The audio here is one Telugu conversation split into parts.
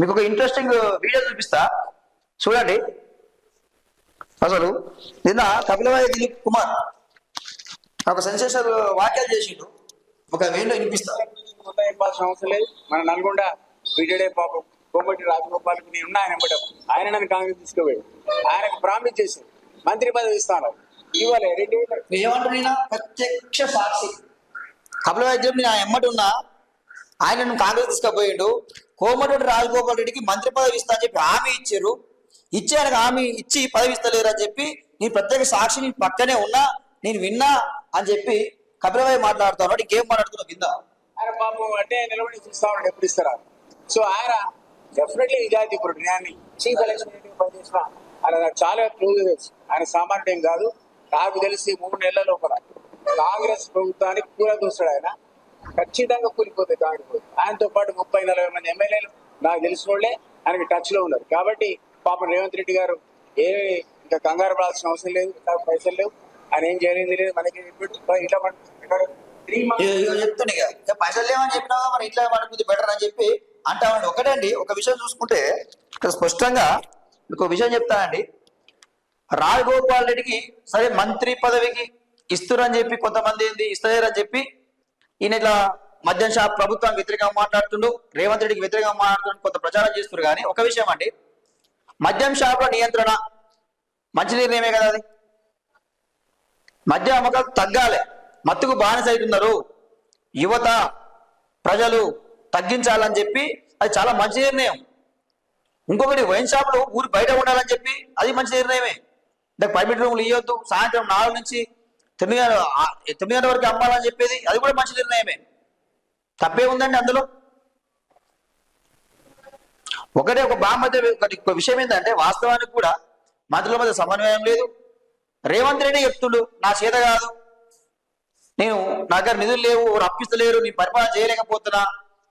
మీకు ఒక ఇంట్రెస్టింగ్ వీడియో చూపిస్తా. చూడండి. అసలు నిన్న కపిలవాయి దిలీప్ కుమార్ ఒక సెన్సేషన్ వాక్యాలు చేసిండు. ఒక వేణు వినిపిస్తా. అవసరం లేదు. మన నల్గొండ బీజేడీ పాపం కోమటి రాజగోపాల్ నేను ఉన్నా ఆయన ఆయన నన్ను కాంగ్రెస్ తీసుకుపోయాడు. ఆయనకు ప్రామిస్ చేసి మంత్రి పదవి ఇస్తాను. ఇవ్వలే. ఏమంటున్నా ప్రత్యక్ష సాక్షి. కపిలవాయి దిలీప్ నేను ఎమ్మటి ఉన్నా. ఆయనను కాంగ్రెస్ తీసుకుపోయిండు. కోమటిరెడ్డి రాజగోపాల్ రెడ్డికి మంత్రి పదవి ఇస్తా అని చెప్పి హామీ ఇచ్చారు. ఇచ్చి ఆయనకు హామీ ఇచ్చి పదవి ఇస్తలేరు అని చెప్పి నీ ప్రత్యేక సాక్షి నీ పక్కనే ఉన్నా నేను విన్నా అని చెప్పి కపిలవాయి మాట్లాడుతున్నాడు ఇంకేం మాట్లాడుతున్నావు కింద ఆయన పాపం అంటే నిలబడి చూస్తా ఉన్నాడు ఎప్పుడు ఇస్తారా? సో ఆయన డెఫినెట్లీ నిజాయితీ ఇప్పుడు నేను చీఫ్ ఎలక్షన్ పనిచేసిన ఆయన నాకు చాలా క్లోజ్ తెలుసు. ఆయన సామాన్యుడు ఏం కాదు. నాకు తెలిసి మూడు నెలల లోపల కాంగ్రెస్ ప్రభుత్వానికి కూల దూస్తాడు ఆయన. ఖచ్చితంగా కూలిపోతాయి ప్రభుత్వం. ఆయనతో పాటు ముప్పై నలభై మంది ఎమ్మెల్యేలు నాకు తెలిసిన వాళ్ళే ఆయనకి టచ్లో ఉన్నారు. కాబట్టి పాపం రేవంత్ రెడ్డి గారు ఏ ఇంకా కంగారు పడాల్సిన అవసరం లేదు నాకు పైసలు లేవు. ఆయన ఏం చేయలేదు లేదు మనకి ఇప్పుడు ఇట్లా ఇక పైసలు లేవని చెప్పినా మరి ఇంట్లో పడుకుంది బెటర్ అని చెప్పి అంటామండి ఒకటండి ఒక విషయం చూసుకుంటే ఇక్కడ స్పష్టంగా మీకు ఒక విషయం చెప్తానండి రాజగోపాల్ రెడ్డికి సరే మంత్రి పదవికి ఇస్తురని చెప్పి కొంతమంది ఏంది ఇస్తలేరని చెప్పి ఈయన ఇట్లా మద్యం షాప్ ప్రభుత్వానికి వ్యతిరేకంగా మాట్లాడుతుండు. రేవంత్ రెడ్డికి వ్యతిరేకంగా మాట్లాడుతుండు. కొంత ప్రచారం చేస్తున్నారు కానీ ఒక విషయం అండి. మద్యం షాపుల నియంత్రణ మంచి నిర్ణయమే కదా అది? మద్య అమ్మకాలు తగ్గాలి. మత్తుకు బానిస అవుతున్నారు యువత ప్రజలు తగ్గించాలని చెప్పి అది చాలా మంచి నిర్ణయం. ఇంకొకటి వైన్ షాపులు ఊరి బయట ఉండాలని చెప్పి అది మంచి నిర్ణయమే. అంటే ప్రైవేట్ రూములు ఇవ్వద్దు సాయంత్రం నాలుగు నుంచి తొమ్మిది గంటల తొమ్మిది గంటల వరకు అమ్మాలని చెప్పేది అది కూడా మంచి నిర్ణయమే. తప్పే ఉందండి అందులో? ఒకటే ఒక బామధ్య ఒకటి ఒక విషయం ఏంటంటే వాస్తవానికి కూడా మంత్రుల మధ్య సమన్వయం లేదు. రేవంత్ రెడ్డి చెప్తుండు నా చేత కాదు. నేను నా దగ్గర నిధులు లేవు ఎవరు అప్పిస్తలేరు నీ పరిపాలన చేయలేకపోతున్నా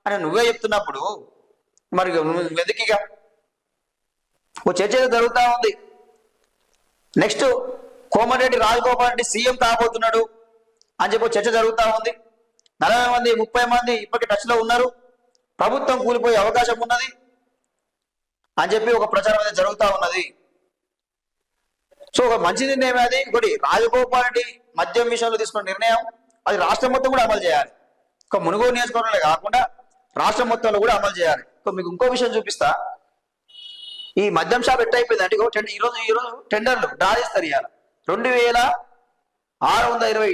అని నువ్వే చెప్తున్నప్పుడు మరి వెతికిగా ఓ చర్చ జరుగుతూ ఉంది. నెక్స్ట్ కోమటిరెడ్డి రాజగోపాల్ రెడ్డి సీఎం కాబోతున్నాడు అని చెప్పి చర్చ జరుగుతూ ఉంది. నలభై మంది ముప్పై మంది ఇప్పటికి టచ్లో ఉన్నారు. ప్రభుత్వం కూలిపోయే అవకాశం ఉన్నది అని చెప్పి ఒక ప్రచారం అనేది జరుగుతూ ఉన్నది. సో ఒక మంచి నిర్ణయం అది. ఇంకోటి రాజగోపాల్ రెడ్డి మద్యం విషయంలో తీసుకున్న నిర్ణయం అది రాష్ట్రం మొత్తం కూడా అమలు చేయాలి. ఒక మునుగోలు నియోజకవర్గంలో కాకుండా రాష్ట్రం మొత్తంలో కూడా అమలు చేయాలి. మీకు ఇంకో విషయం చూపిస్తా. ఈ మద్యం షాప్ ఎట్ అయిపోయింది అంటే ఈరోజు ఈరోజు టెండర్లు డ్రా చేస్తారు ఇవాళ రెండు వేల ఆరు వందల ఇరవై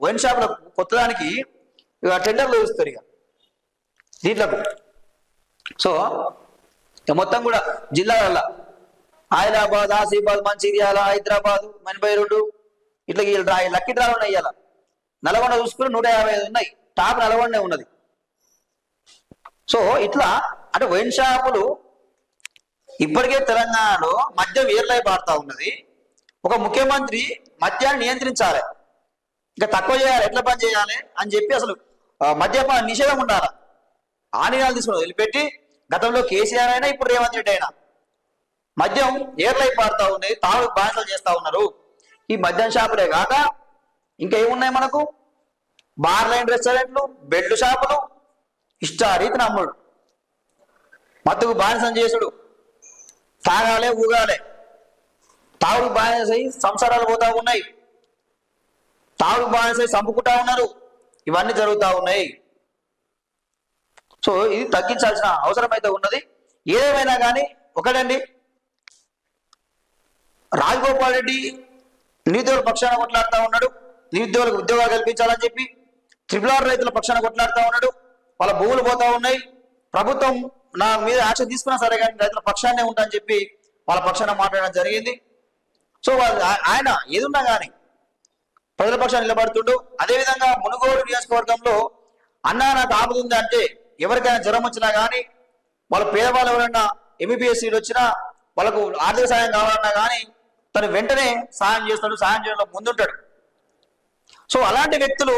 వైన్ షాపుల కొత్తదానికి ఇక టెండర్లు ఇస్తారు ఇక. దీంట్లకు. సో ఇక మొత్తం కూడా జిల్లాల ఆదిలాబాద్ ఆసిఫాబాద్ మంచిర్యాల హైదరాబాద్ మణిపై రోడ్డు ఇట్లా ఈ డ్రా లక్కీ డ్రాలు ఉన్నాయి ఇలా నల్గొండ చూసుకుని నూట యాభై ఐదు ఉన్నాయి. టాప్ నల్గొండనే ఉన్నది. సో ఇట్లా అంటే వైన్ షాపులు ఇప్పటికే తెలంగాణలో మద్యం వేర్లై పాడుతూ ఉన్నది. ఒక ముఖ్యమంత్రి మద్యాన్ని నియంత్రించాలి. ఇంకా తక్కువ చేయాలి ఎట్లా పని చేయాలి అని చెప్పి అసలు మద్యపాన నిషేధం ఉండాలి? ఆనియాలు తీసుకుని వదిలిపెట్టి గతంలో కేసీఆర్ అయినా ఇప్పుడు రేవంత్ రెడ్డి అయినా మద్యం ఏర్లై పాడుతూ ఉన్నాయి తాగు బానిసలు చేస్తూ ఉన్నారు. ఈ మద్యం షాపులే కాక ఇంకా ఏమున్నాయి మనకు? బార్లైన్ రెస్టారెంట్లు బెడ్లు షాపులు ఇష్టారీతి నమ్ముడు. మత్తుకు బానిసం చేసుడు. తాగాలే ఊగాలే. తాగుడు బానిసై సంసారాలు పోతా ఉన్నాయి. తాగుడు బానిసై చంపుకుంటా ఉన్నారు. ఇవన్నీ జరుగుతూ ఉన్నాయి. సో ఇది తగ్గించాల్సిన అవసరం అయితే ఉన్నది. ఏదేమైనా కానీ ఒకటండి. రాజగోపాల్ రెడ్డి నిరుద్యోగుల పక్షాన కొట్లాడుతూ ఉన్నాడు. నిరుద్యోగులకు ఉద్యోగాలు కల్పించాలని చెప్పి త్రిపుల్ ఆర్ రైతుల పక్షాన కొట్లాడుతూ ఉన్నాడు. వాళ్ళ భూములు పోతా ఉన్నాయి. ప్రభుత్వం నా మీద యాక్షన్ తీసుకున్నా సరే కానీ రైతుల పక్షాన్నే ఉంటా అని చెప్పి వాళ్ళ పక్షాన మాట్లాడడం జరిగింది. సో వాళ్ళు ఆయన ఏదున్నా కానీ ప్రజల పక్షాన్ని నిలబడుతుండు. అదేవిధంగా మునుగోడు నియోజకవర్గంలో అన్నా నాకు ఆపుతుంది అంటే ఎవరికైనా జ్వరం వచ్చినా కానీ వాళ్ళ పేదవాళ్ళు ఎవరైనా ఎంబీబీఎస్సీలు వచ్చినా వాళ్ళకు ఆర్థిక సాయం కావాలన్నా కానీ తను వెంటనే సాయం చేస్తాడు సాయం చేయడంలో ముందుంటాడు. సో అలాంటి వ్యక్తులు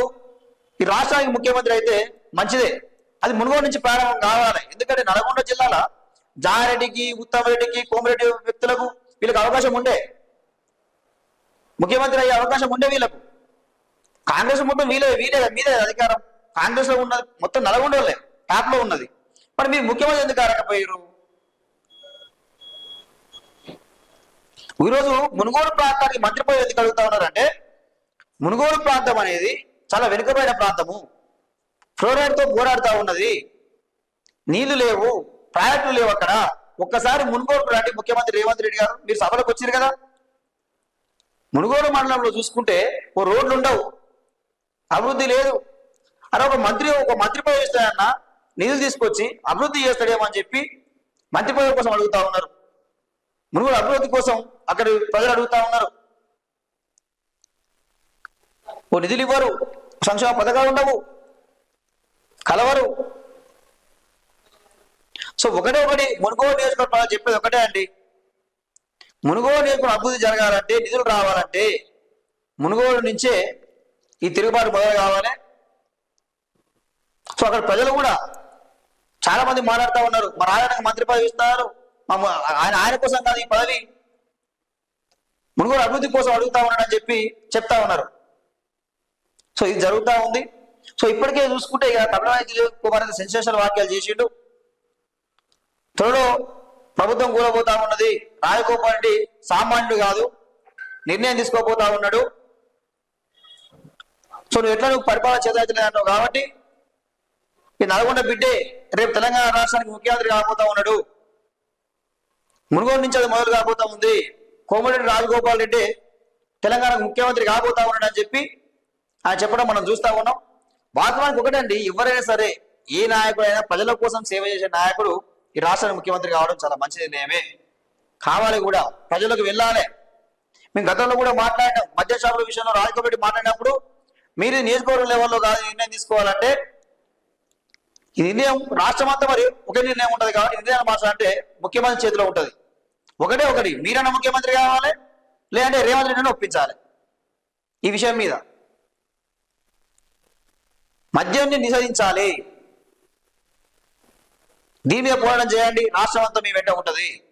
ఈ రాష్ట్రానికి ముఖ్యమంత్రి అయితే మంచిదే. అది మునుగోడు నుంచి ప్రారంభం కావాలి. ఎందుకంటే నల్గొండ జిల్లాల జారెడ్డికి ఉత్తమరెడ్డికి కోమరెడ్డి వ్యక్తులకు వీళ్ళకి అవకాశం ఉండే. ముఖ్యమంత్రి అయ్యే అవకాశం ఉండే వీళ్ళకు. కాంగ్రెస్ మొత్తం వీలే వీలే మీదే అధికారం. కాంగ్రెస్లో ఉన్నది మొత్తం నల్గొండ టాప్లో ఉన్నది. మరి మీరు ముఖ్యమంత్రి ఎందుకు కారకపోయారు ఈరోజు మునుగోడు ప్రాంతానికి మంత్రి పదవి ఎందుకు అడుగుతా ఉన్నారంటే మునుగోడు ప్రాంతం అనేది చాలా వెనుకబడిన ప్రాంతము. ఫ్లోరైడ్తో పోరాడుతూ ఉన్నది. నీళ్ళు లేవు ప్రాజెక్టులు లేవు అక్కడ. ఒక్కసారి మునుగోడు రండి ముఖ్యమంత్రి రేవంత్ రెడ్డి గారు. మీరు సభలకు వచ్చారు కదా? మునుగోడు మండలంలో చూసుకుంటే ఓ రోడ్లు ఉండవు. అభివృద్ధి లేదు. అరే ఒక మంత్రి ఒక మంత్రి పదవి ఇస్తాయన్న నిధులు తీసుకొచ్చి అభివృద్ధి చేస్తాడేమో అని చెప్పి మంత్రి పదవి కోసం అడుగుతా ఉన్నారు. మునుగోడు అభివృద్ధి కోసం అక్కడ ప్రజలు అడుగుతా ఉన్నారు. ఓ నిధులు ఇవ్వరు. సంక్షేమ పథకాలు ఉండవు. కలవరు. సో ఒకటే ఒకటి మునుగోడు నియోజకవర్గ చెప్పేది ఒకటే అండి. మునుగోడు నియోజకవర్గం అభివృద్ధి జరగాలంటే నిధులు రావాలంటే మునుగోడు నుంచే ఈ తిరుగుబాటు మొదలు కావాలి. సో అక్కడ ప్రజలు కూడా చాలా మంది మాట్లాడుతూ ఉన్నారు. మా రాజానికి మంత్రి పదవి ఇస్తారు మా ఆయన ఆయన కోసం కాదు ఈ పదవి. మునుగోడు అభివృద్ధి కోసం అడుగుతా ఉన్నాడని చెప్పి చెప్తా ఉన్నారు. సో ఇది జరుగుతూ ఉంది. సో ఇప్పటికే చూసుకుంటే ఇక తమిళనాడు కుమార్ సెన్సేషన్ వాక్యాలు చేసిండు. త్వరలో ప్రభుత్వం కూలబోతా ఉన్నది. రాజగోపాల్ రెడ్డి సామాన్యుడు కాదు. నిర్ణయం తీసుకోబోతా ఉన్నాడు. సో నువ్వు ఎట్లా నువ్వు పరిపాలన చేతలేదు కాబట్టి ఈ నల్గొండ బిడ్డే రేపు తెలంగాణ రాష్ట్రానికి ముఖ్యమంత్రి కాబోతా ఉన్నాడు. మునుగోడు నుంచి అది మొదలు కాబోతా ఉంది. కోమటిరెడ్డి రాజగోపాల్ రెడ్డి తెలంగాణకు ముఖ్యమంత్రి కాబోతా ఉన్నాడు అని చెప్పి ఆయన చెప్పడం మనం చూస్తా ఉన్నాం. వాస్తవానికి ఒకటండి ఎవరైనా సరే ఏ నాయకుడైనా ప్రజల కోసం సేవ చేసే నాయకుడు ఈ రాష్ట్రానికి ముఖ్యమంత్రి కావడం చాలా మంచి నిర్ణయమే. కావాలి కూడా ప్రజలకు వెళ్ళాలి. మేము గతంలో కూడా మాట్లాడినాం మద్య షాపుల విషయంలో రాజగోపాల్ మాట్లాడినప్పుడు మీరు నియోజకవర్గం లెవెల్లో కాదు నిర్ణయం తీసుకోవాలంటే ఈ నిర్ణయం రాష్ట్రం అంతా మరి ఒకే నిర్ణయం ఉంటుంది కాబట్టి నిర్ణయాన్ని నిర్ణయం మార్చాలంటే ముఖ్యమంత్రి చేతిలో ఉంటుంది. ఒకటే ఒకటి మీరన్నా ముఖ్యమంత్రి కావాలి లేదంటే రేవంత్ రెడ్డిని ఒప్పించాలి. ఈ విషయం మీద. మద్యాన్ని నిషేధించాలి. దీని మీద పోరాటం చేయండి. రాష్ట్రం అంతా మీ వెంట ఉంటది.